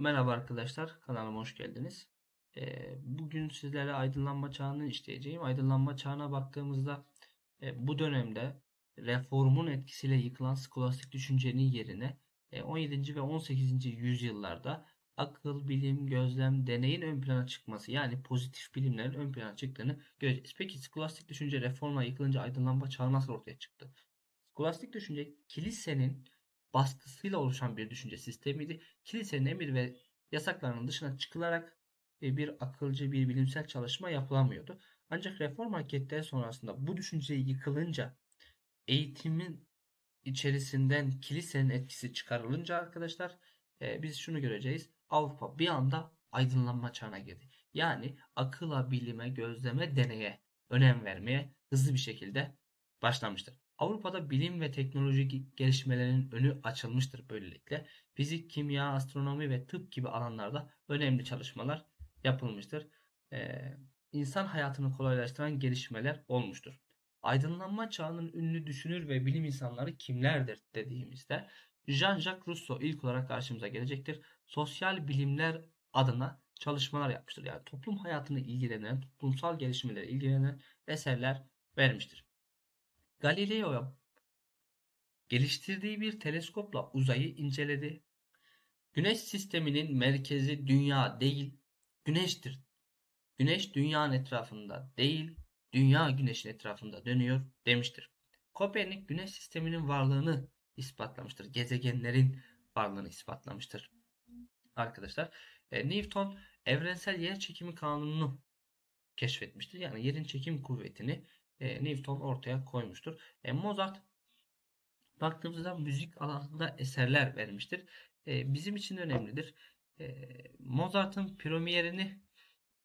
Merhaba arkadaşlar, kanalıma hoş geldiniz. Ee, bugün sizlere aydınlanma çağını işleyeceğim. Aydınlanma çağına baktığımızda e, bu dönemde reformun etkisiyle yıkılan skolastik düşüncenin yerine e, 17. ve 18. yüzyıllarda akıl, bilim, gözlem, deneyin ön plana çıkması yani pozitif bilimlerin ön plana çıktığını göreceğiz. Peki skolastik düşünce reformla yıkılınca aydınlanma çağı nasıl ortaya çıktı? Skolastik düşünce kilisenin baskısıyla oluşan bir düşünce sistemiydi. Kilisenin emir ve yasaklarının dışına çıkılarak e, bir akılcı bir bilimsel çalışma yapılamıyordu. Ancak reform hareketleri sonrasında bu düşünceyi yıkılınca eğitimin içerisinden kilisenin etkisi çıkarılınca arkadaşlar e, biz şunu göreceğiz. Avrupa bir anda aydınlanma çağına girdi. Yani akıla, bilime, gözleme, deneye önem vermeye hızlı bir şekilde başlamıştır. Avrupa'da bilim ve teknoloji gelişmelerinin önü açılmıştır böylelikle. Fizik, kimya, astronomi ve tıp gibi alanlarda önemli çalışmalar yapılmıştır. Ee, insan hayatını kolaylaştıran gelişmeler olmuştur. Aydınlanma çağının ünlü düşünür ve bilim insanları kimlerdir dediğimizde Jean-Jacques Rousseau ilk olarak karşımıza gelecektir. Sosyal bilimler adına çalışmalar yapmıştır. Yani toplum hayatını ilgilenen, toplumsal gelişmeleri ilgilenen eserler vermiştir. Galileo geliştirdiği bir teleskopla uzayı inceledi. Güneş sisteminin merkezi dünya değil, güneştir. Güneş dünyanın etrafında değil, dünya güneşin etrafında dönüyor demiştir. Kopernik güneş sisteminin varlığını ispatlamıştır. Gezegenlerin varlığını ispatlamıştır. Arkadaşlar, e, Newton evrensel yer çekimi kanununu keşfetmiştir. Yani yerin çekim kuvvetini e, Newton ortaya koymuştur. E, Mozart baktığımızda müzik alanında eserler vermiştir. E, bizim için önemlidir. E, Mozart'ın premierini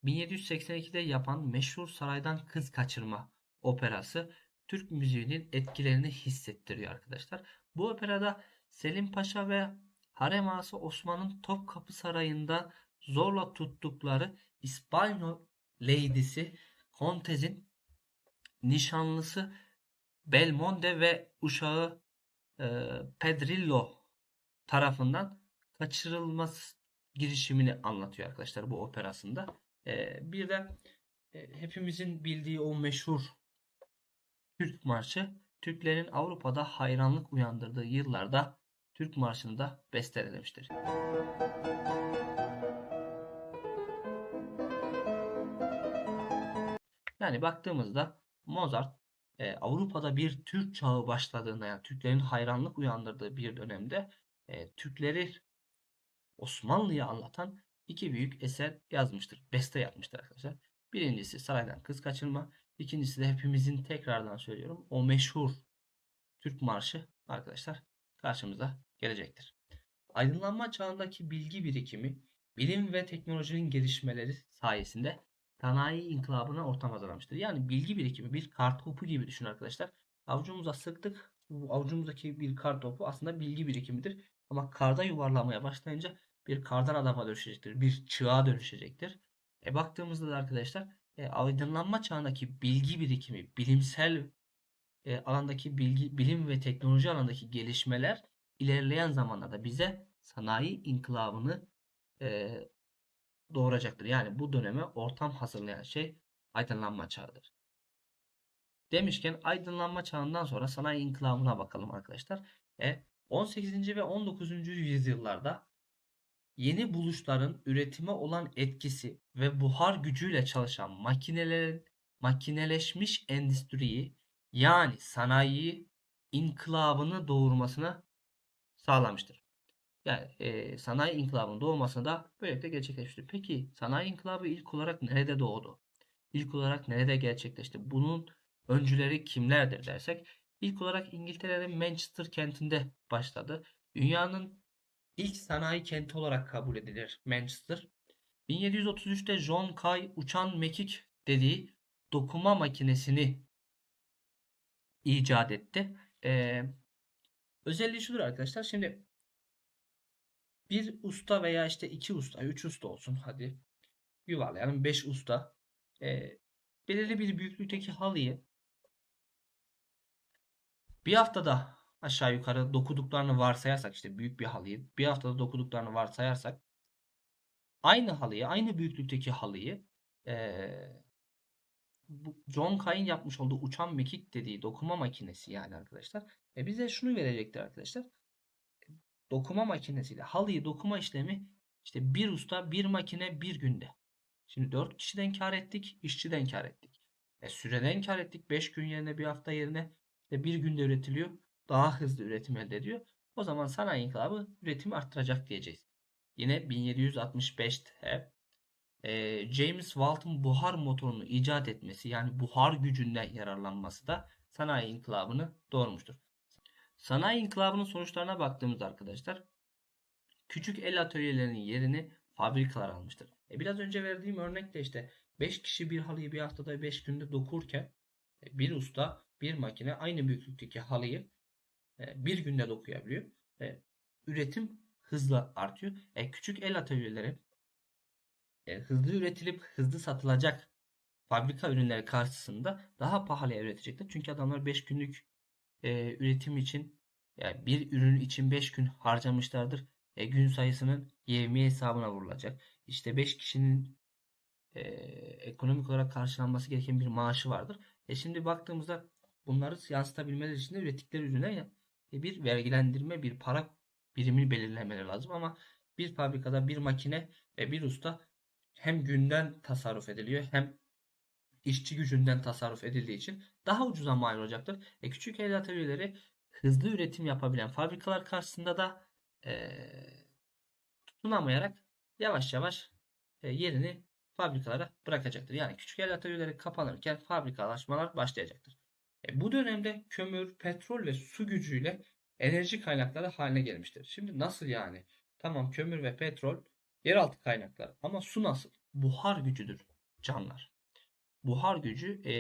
1782'de yapan meşhur Saraydan Kız Kaçırma operası Türk müziğinin etkilerini hissettiriyor arkadaşlar. Bu operada Selim Paşa ve Harem Ağası Osman'ın Topkapı Sarayı'nda zorla tuttukları İspanyol Lady'si Kontez'in nişanlısı Belmonte ve uşağı e, Pedrillo tarafından kaçırılması girişimini anlatıyor arkadaşlar bu operasında. E, bir de e, hepimizin bildiği o meşhur Türk Marşı Türklerin Avrupa'da hayranlık uyandırdığı yıllarda Türk Marşı'nı da bestelemiştir. Yani baktığımızda Mozart e, Avrupa'da bir Türk çağı başladığında yani Türklerin hayranlık uyandırdığı bir dönemde e, Türkleri Osmanlı'ya anlatan iki büyük eser yazmıştır. Beste yapmıştır arkadaşlar. Birincisi Saraydan Kız Kaçırma. İkincisi de hepimizin tekrardan söylüyorum o meşhur Türk Marşı arkadaşlar karşımıza gelecektir. Aydınlanma çağındaki bilgi birikimi bilim ve teknolojinin gelişmeleri sayesinde sanayi inkılabına ortam hazırlamıştır. Yani bilgi birikimi bir kar topu gibi düşün arkadaşlar. Avucumuza sıktık. Bu avucumuzdaki bir kar topu aslında bilgi birikimidir. Ama karda yuvarlamaya başlayınca bir kardan adama dönüşecektir. Bir çığa dönüşecektir. E baktığımızda da arkadaşlar e, aydınlanma çağındaki bilgi birikimi, bilimsel e, alandaki bilgi, bilim ve teknoloji alandaki gelişmeler ilerleyen zamanlarda bize sanayi inkılabını e, doğuracaktır. Yani bu döneme ortam hazırlayan şey aydınlanma çağıdır. Demişken aydınlanma çağından sonra sanayi inkılabına bakalım arkadaşlar. E, 18. ve 19. yüzyıllarda yeni buluşların üretime olan etkisi ve buhar gücüyle çalışan makinelerin makineleşmiş endüstriyi yani sanayi inkılabını doğurmasına sağlamıştır. Yani e, sanayi inkılabının doğmasını da böylelikle gerçekleşti. Peki sanayi inkılabı ilk olarak nerede doğdu? İlk olarak nerede gerçekleşti? Bunun öncüleri kimlerdir dersek ilk olarak İngiltere'nin Manchester kentinde başladı. Dünyanın ilk sanayi kenti olarak kabul edilir Manchester. 1733'te John Kay uçan mekik dediği dokuma makinesini icat etti. Ee, özelliği şudur arkadaşlar. Şimdi bir usta veya işte iki usta, üç usta olsun hadi. Yuvarlayalım. Beş usta. E, belirli bir büyüklükteki halıyı bir haftada aşağı yukarı dokuduklarını varsayarsak işte büyük bir halıyı bir haftada dokuduklarını varsayarsak aynı halıyı, aynı büyüklükteki halıyı eee, bu John Kay'ın yapmış olduğu uçan mekik dediği dokuma makinesi yani arkadaşlar. E bize şunu verecektir arkadaşlar. Dokuma makinesiyle halıyı dokuma işlemi işte bir usta bir makine bir günde. Şimdi 4 kişiden kar ettik, işçiden kar ettik. E süreden kar ettik. 5 gün yerine bir hafta yerine işte bir günde üretiliyor. Daha hızlı üretim elde ediyor. O zaman sanayi inkılabı üretimi arttıracak diyeceğiz. Yine 1765'te e, James Watt'ın buhar motorunu icat etmesi yani buhar gücünden yararlanması da sanayi inkılabını doğurmuştur. Sanayi inkılabının sonuçlarına baktığımızda arkadaşlar küçük el atölyelerinin yerini fabrikalar almıştır. E biraz önce verdiğim örnekte işte 5 kişi bir halıyı bir haftada 5 günde dokurken e, bir usta bir makine aynı büyüklükteki halıyı e, bir günde dokuyabiliyor. E, üretim hızla artıyor. E, küçük el atölyeleri e, hızlı üretilip hızlı satılacak fabrika ürünleri karşısında daha pahalıya üretecekler. Çünkü adamlar 5 günlük e, üretim için yani bir ürün için 5 gün harcamışlardır. E, gün sayısının yevmiye hesabına vurulacak. İşte 5 kişinin e, ekonomik olarak karşılanması gereken bir maaşı vardır. E şimdi baktığımızda bunları yansıtabilmeleri için de ürettikleri ürüne e, bir vergilendirme, bir para birimini belirlemeleri lazım. Ama bir fabrikada bir makine ve bir usta hem günden tasarruf ediliyor hem işçi gücünden tasarruf edildiği için daha ucuza mal olacaktır. E, küçük el atölyeleri hızlı üretim yapabilen fabrikalar karşısında da e, tutunamayarak yavaş yavaş e, yerini fabrikalara bırakacaktır. Yani küçük el atölyeleri kapanırken fabrikalaşmalar başlayacaktır. E, bu dönemde kömür, petrol ve su gücüyle enerji kaynakları haline gelmiştir. Şimdi nasıl yani? Tamam kömür ve petrol yeraltı kaynakları ama su nasıl? Buhar gücüdür canlar. Buhar gücü e,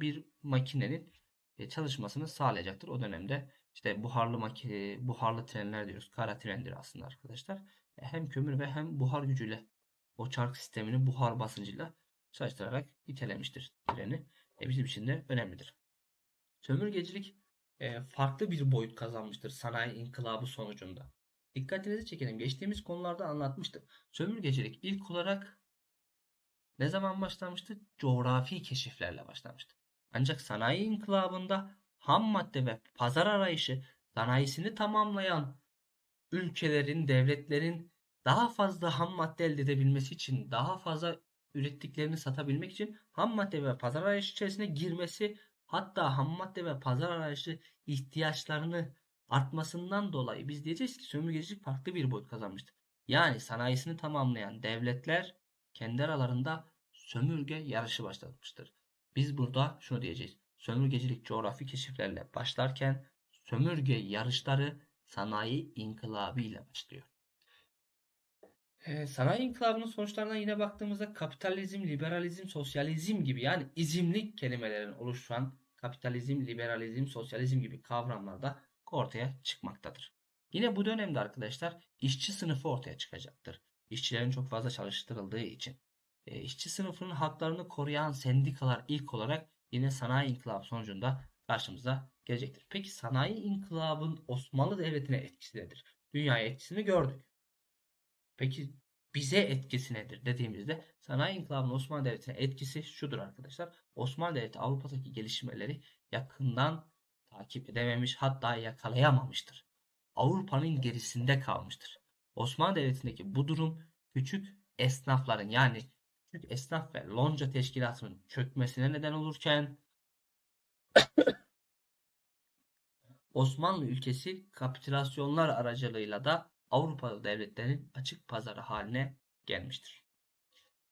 bir makinenin e, çalışmasını sağlayacaktır. O dönemde işte buharlı makine, buharlı trenler diyoruz. Kara trendir aslında arkadaşlar. E, hem kömür ve hem buhar gücüyle o çark sistemini buhar basıncıyla çalıştırarak itelemiştir treni. E, bizim için de önemlidir. Sömürgecilik e, farklı bir boyut kazanmıştır sanayi inkılabı sonucunda. Dikkatinizi çekelim. Geçtiğimiz konularda anlatmıştım. Sömürgecilik ilk olarak ne zaman başlamıştı? Coğrafi keşiflerle başlamıştı. Ancak sanayi inkılabında ham madde ve pazar arayışı sanayisini tamamlayan ülkelerin, devletlerin daha fazla ham madde elde edebilmesi için, daha fazla ürettiklerini satabilmek için ham madde ve pazar arayışı içerisine girmesi, hatta ham madde ve pazar arayışı ihtiyaçlarını artmasından dolayı biz diyeceğiz ki sömürgecilik farklı bir boyut kazanmıştır. Yani sanayisini tamamlayan devletler kendi aralarında sömürge yarışı başlatmıştır. Biz burada şunu diyeceğiz. Sömürgecilik coğrafi keşiflerle başlarken sömürge yarışları sanayi inkılabı ile başlıyor. Ee, sanayi inkılabının sonuçlarına yine baktığımızda kapitalizm, liberalizm, sosyalizm gibi yani izimlik kelimelerin oluşan kapitalizm, liberalizm, sosyalizm gibi kavramlarda ortaya çıkmaktadır. Yine bu dönemde arkadaşlar işçi sınıfı ortaya çıkacaktır. İşçilerin çok fazla çalıştırıldığı için. E, işçi sınıfının haklarını koruyan sendikalar ilk olarak yine sanayi inkılabı sonucunda karşımıza gelecektir. Peki sanayi inkılabın Osmanlı Devleti'ne etkisi nedir? Dünyaya etkisini gördük. Peki bize etkisi nedir dediğimizde sanayi inkılabının Osmanlı Devleti'ne etkisi şudur arkadaşlar. Osmanlı Devleti Avrupa'daki gelişmeleri yakından takip edememiş hatta yakalayamamıştır. Avrupa'nın gerisinde kalmıştır. Osmanlı Devleti'ndeki bu durum küçük esnafların yani küçük esnaf ve lonca teşkilatının çökmesine neden olurken Osmanlı ülkesi kapitülasyonlar aracılığıyla da Avrupalı devletlerin açık pazarı haline gelmiştir.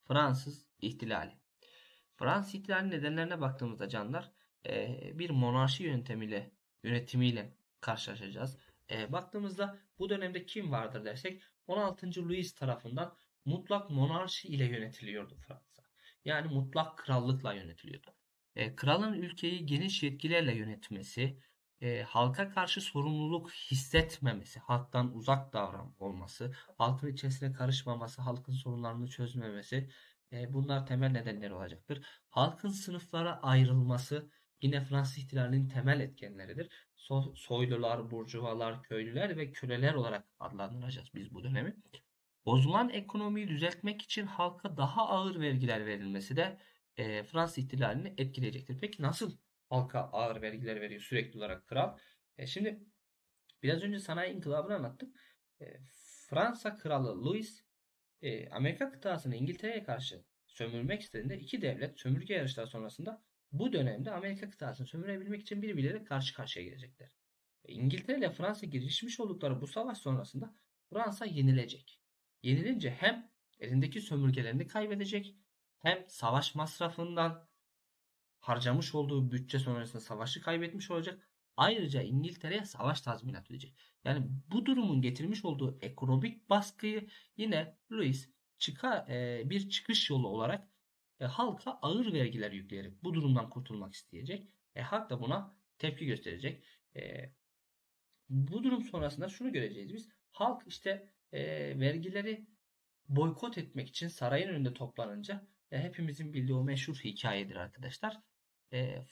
Fransız ihtilali Fransız ihtilali nedenlerine baktığımızda canlar bir monarşi yöntemiyle yönetimiyle karşılaşacağız. Baktığımızda bu dönemde kim vardır dersek 16. Louis tarafından mutlak monarşi ile yönetiliyordu Fransa. Yani mutlak krallıkla yönetiliyordu. kralın ülkeyi geniş yetkilerle yönetmesi, halka karşı sorumluluk hissetmemesi, halktan uzak davran olması, halkın içerisine karışmaması, halkın sorunlarını çözmemesi bunlar temel nedenleri olacaktır. Halkın sınıflara ayrılması, yine Fransız ihtilalinin temel etkenleridir. So soylular, burjuvalar, köylüler ve köleler olarak adlandıracağız biz bu dönemi. Bozulan ekonomiyi düzeltmek için halka daha ağır vergiler verilmesi de e, Fransız ihtilalini etkileyecektir. Peki nasıl halka ağır vergiler veriyor sürekli olarak kral? E, şimdi biraz önce sanayi inkılabını anlattım. E, Fransa kralı Louis e, Amerika kıtasını İngiltere'ye karşı sömürmek istediğinde iki devlet sömürge yarışları sonrasında bu dönemde Amerika kıtasını sömürebilmek için birbirleriyle karşı karşıya gelecekler. E, İngiltere ile Fransa girişmiş oldukları bu savaş sonrasında Fransa yenilecek. Yenilince hem elindeki sömürgelerini kaybedecek hem savaş masrafından harcamış olduğu bütçe sonrasında savaşı kaybetmiş olacak. Ayrıca İngiltere'ye savaş tazminat ödeyecek. Yani bu durumun getirmiş olduğu ekonomik baskıyı yine Louis çıka, e, bir çıkış yolu olarak e, halka ağır vergiler yükleyerek bu durumdan kurtulmak isteyecek. E, halk da buna tepki gösterecek. E, bu durum sonrasında şunu göreceğiz biz. Halk işte e, vergileri boykot etmek için sarayın önünde toplanınca e, hepimizin bildiği o meşhur hikayedir arkadaşlar. E,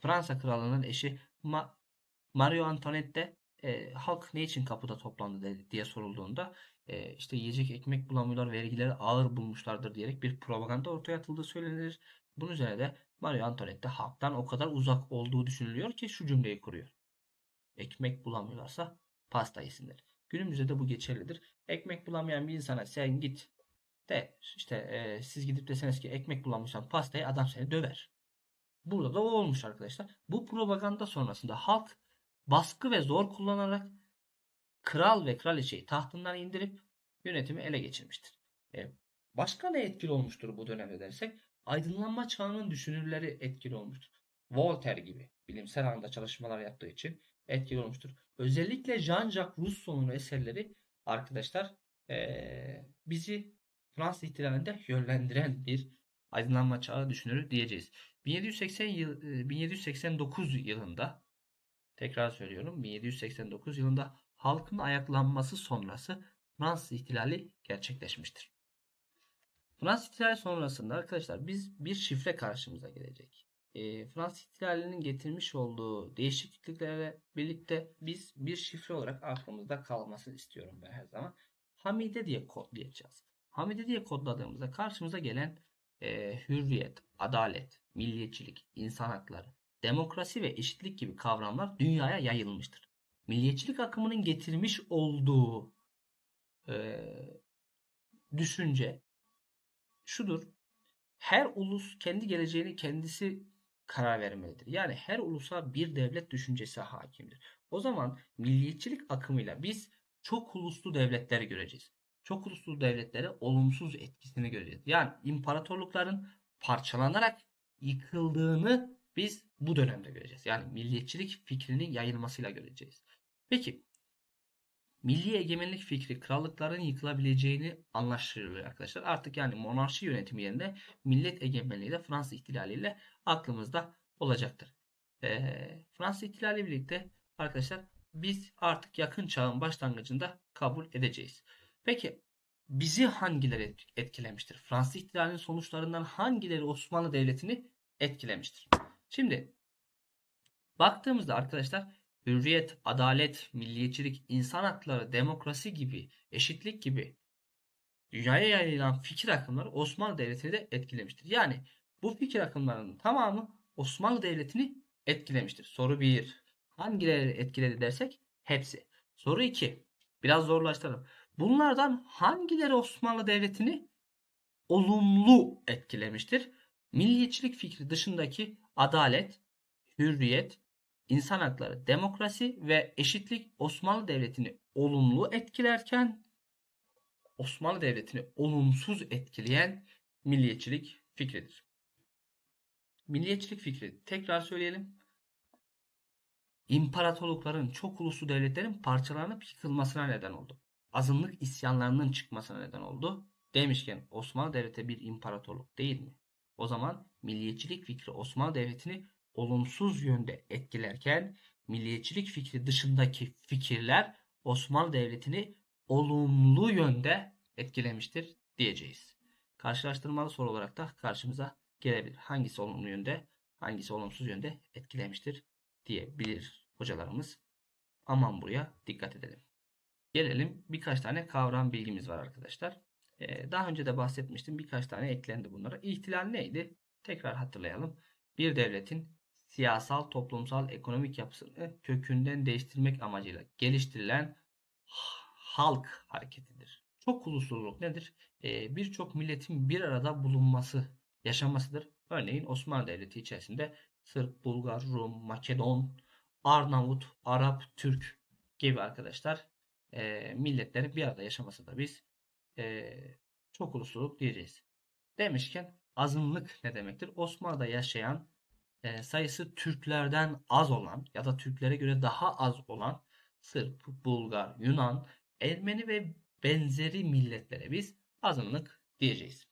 Fransa kralının eşi Ma Mario Antoinette e, halk ne için kapıda toplandı diye sorulduğunda e, işte yiyecek ekmek bulamıyorlar, vergileri ağır bulmuşlardır diyerek bir propaganda ortaya atıldığı söylenir. Bunun üzerine de Mario Antoinette halktan o kadar uzak olduğu düşünülüyor ki şu cümleyi kuruyor. Ekmek bulamıyorlarsa pasta yesinler. Günümüzde de bu geçerlidir. Ekmek bulamayan bir insana sen git de işte e, siz gidip deseniz ki ekmek bulamışsan pastayı adam seni döver. Burada da o olmuş arkadaşlar. Bu propaganda sonrasında halk baskı ve zor kullanarak kral ve kraliçeyi tahtından indirip yönetimi ele geçirmiştir. E, başka ne etkili olmuştur bu dönemde dersek aydınlanma çağının düşünürleri etkili olmuştur. Voltaire gibi bilimsel alanda çalışmalar yaptığı için etkili olmuştur. Özellikle Jean-Jacques Rousseau'nun eserleri arkadaşlar e, bizi Fransız ihtilalinde yönlendiren bir aydınlanma çağı düşünürü diyeceğiz. 1780 yıl, 1789 yılında tekrar söylüyorum 1789 yılında halkın ayaklanması sonrası Fransız ihtilali gerçekleşmiştir. Fransız ihtilali sonrasında arkadaşlar biz bir şifre karşımıza gelecek. E, Fransız ihtilalinin getirmiş olduğu değişikliklerle birlikte biz bir şifre olarak aklımızda kalmasını istiyorum ben her zaman. Hamide diye kodlayacağız. Hamide diye kodladığımızda karşımıza gelen e, hürriyet, adalet, milliyetçilik, insan hakları, demokrasi ve eşitlik gibi kavramlar dünyaya yayılmıştır. Milliyetçilik akımının getirmiş olduğu e, düşünce şudur. Her ulus kendi geleceğini kendisi karar vermelidir. Yani her ulusa bir devlet düşüncesi hakimdir. O zaman milliyetçilik akımıyla biz çok uluslu devletleri göreceğiz. Çok uluslu devletlere olumsuz etkisini göreceğiz. Yani imparatorlukların parçalanarak yıkıldığını biz bu dönemde göreceğiz. Yani milliyetçilik fikrinin yayılmasıyla göreceğiz. Peki milli egemenlik fikri krallıkların yıkılabileceğini anlaşılıyor arkadaşlar. Artık yani monarşi yönetimi yerine millet egemenliği de Fransız ihtilaliyle aklımızda olacaktır. Ee, Fransız ihtilali birlikte arkadaşlar biz artık yakın çağın başlangıcında kabul edeceğiz. Peki bizi hangileri etkilemiştir? Fransız ihtilalinin sonuçlarından hangileri Osmanlı Devleti'ni etkilemiştir? Şimdi baktığımızda arkadaşlar hürriyet, adalet, milliyetçilik, insan hakları, demokrasi gibi, eşitlik gibi dünyaya yayılan fikir akımları Osmanlı Devleti'ni de etkilemiştir. Yani bu fikir akımlarının tamamı Osmanlı Devleti'ni etkilemiştir. Soru 1. Hangileri etkiledi dersek hepsi. Soru 2. Biraz zorlaştıralım. Bunlardan hangileri Osmanlı Devleti'ni olumlu etkilemiştir? Milliyetçilik fikri dışındaki adalet, hürriyet, insan hakları, demokrasi ve eşitlik Osmanlı Devleti'ni olumlu etkilerken Osmanlı Devleti'ni olumsuz etkileyen milliyetçilik fikridir. Milliyetçilik fikri tekrar söyleyelim. İmparatorlukların, çok uluslu devletlerin parçalanıp yıkılmasına neden oldu. Azınlık isyanlarının çıkmasına neden oldu. Demişken Osmanlı Devleti bir imparatorluk değil mi? O zaman milliyetçilik fikri Osmanlı Devleti'ni olumsuz yönde etkilerken milliyetçilik fikri dışındaki fikirler Osmanlı Devleti'ni olumlu yönde etkilemiştir diyeceğiz. Karşılaştırmalı soru olarak da karşımıza gelebilir. Hangisi olumlu yönde, hangisi olumsuz yönde etkilemiştir diyebilir hocalarımız. Aman buraya dikkat edelim. Gelelim birkaç tane kavram bilgimiz var arkadaşlar. Ee, daha önce de bahsetmiştim. Birkaç tane eklendi bunlara. İhtilal neydi? Tekrar hatırlayalım. Bir devletin siyasal, toplumsal, ekonomik yapısını kökünden değiştirmek amacıyla geliştirilen halk hareketidir. Çok ulusluluk nedir? Ee, Birçok milletin bir arada bulunması, yaşamasıdır. Örneğin Osmanlı Devleti içerisinde Sırp, Bulgar, Rum, Makedon, Arnavut, Arap, Türk gibi arkadaşlar e, milletlerin bir arada yaşaması da biz e, çok ulusluluk diyeceğiz. Demişken azınlık ne demektir? Osmanlı'da yaşayan e, sayısı Türklerden az olan ya da Türklere göre daha az olan Sırp, Bulgar, Yunan, Ermeni ve benzeri milletlere biz azınlık diyeceğiz.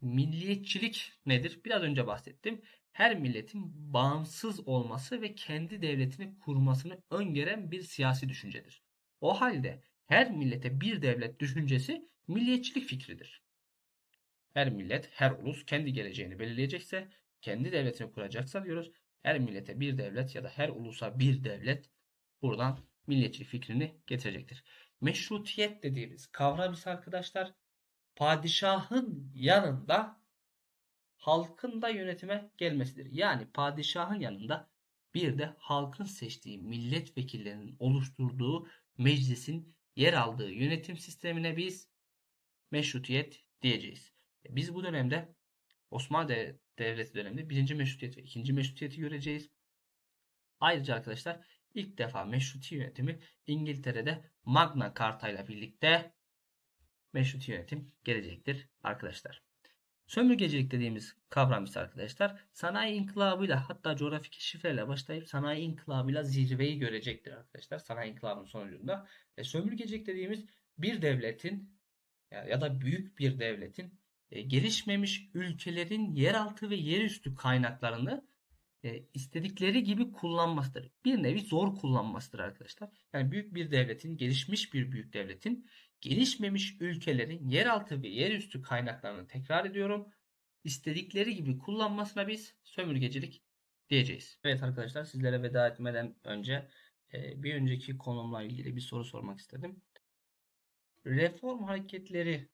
Milliyetçilik nedir? Biraz önce bahsettim. Her milletin bağımsız olması ve kendi devletini kurmasını öngören bir siyasi düşüncedir. O halde her millete bir devlet düşüncesi milliyetçilik fikridir. Her millet, her ulus kendi geleceğini belirleyecekse, kendi devletini kuracaksa diyoruz. Her millete bir devlet ya da her ulusa bir devlet buradan milliyetçilik fikrini getirecektir. Meşrutiyet dediğimiz kavram ise arkadaşlar padişahın yanında halkın da yönetime gelmesidir. Yani padişahın yanında bir de halkın seçtiği milletvekillerinin oluşturduğu meclisin yer aldığı yönetim sistemine biz meşrutiyet diyeceğiz. E, biz bu dönemde Osmanlı Devleti döneminde birinci meşrutiyet ve ikinci meşrutiyeti göreceğiz. Ayrıca arkadaşlar ilk defa meşruti yönetimi İngiltere'de Magna Carta ile birlikte meşruti yönetim gelecektir arkadaşlar. Sömürgecilik dediğimiz kavram ise arkadaşlar sanayi inkılabıyla hatta coğrafi keşiflerle başlayıp sanayi inkılabıyla zirveyi görecektir arkadaşlar. Sanayi inkılabının sonucunda. E, sömürgecilik dediğimiz bir devletin ya da büyük bir devletin gelişmemiş ülkelerin yeraltı ve yerüstü kaynaklarını e, istedikleri gibi kullanmasıdır. Bir nevi zor kullanmasıdır arkadaşlar. Yani büyük bir devletin, gelişmiş bir büyük devletin gelişmemiş ülkelerin yeraltı ve yerüstü kaynaklarını tekrar ediyorum. istedikleri gibi kullanmasına biz sömürgecilik diyeceğiz. Evet arkadaşlar sizlere veda etmeden önce e, bir önceki konumla ilgili bir soru sormak istedim. Reform hareketleri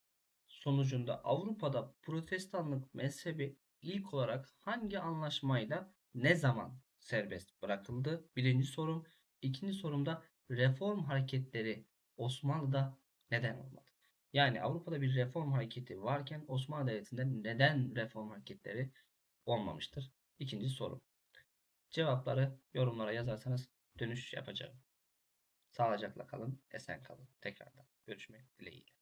sonucunda Avrupa'da protestanlık mezhebi ilk olarak hangi anlaşmayla ne zaman serbest bırakıldı? Birinci sorum. İkinci sorumda reform hareketleri Osmanlı'da neden olmadı? Yani Avrupa'da bir reform hareketi varken Osmanlı Devleti'nde neden reform hareketleri olmamıştır? İkinci soru. Cevapları yorumlara yazarsanız dönüş yapacağım. Sağlıcakla kalın, esen kalın. Tekrardan görüşmek dileğiyle.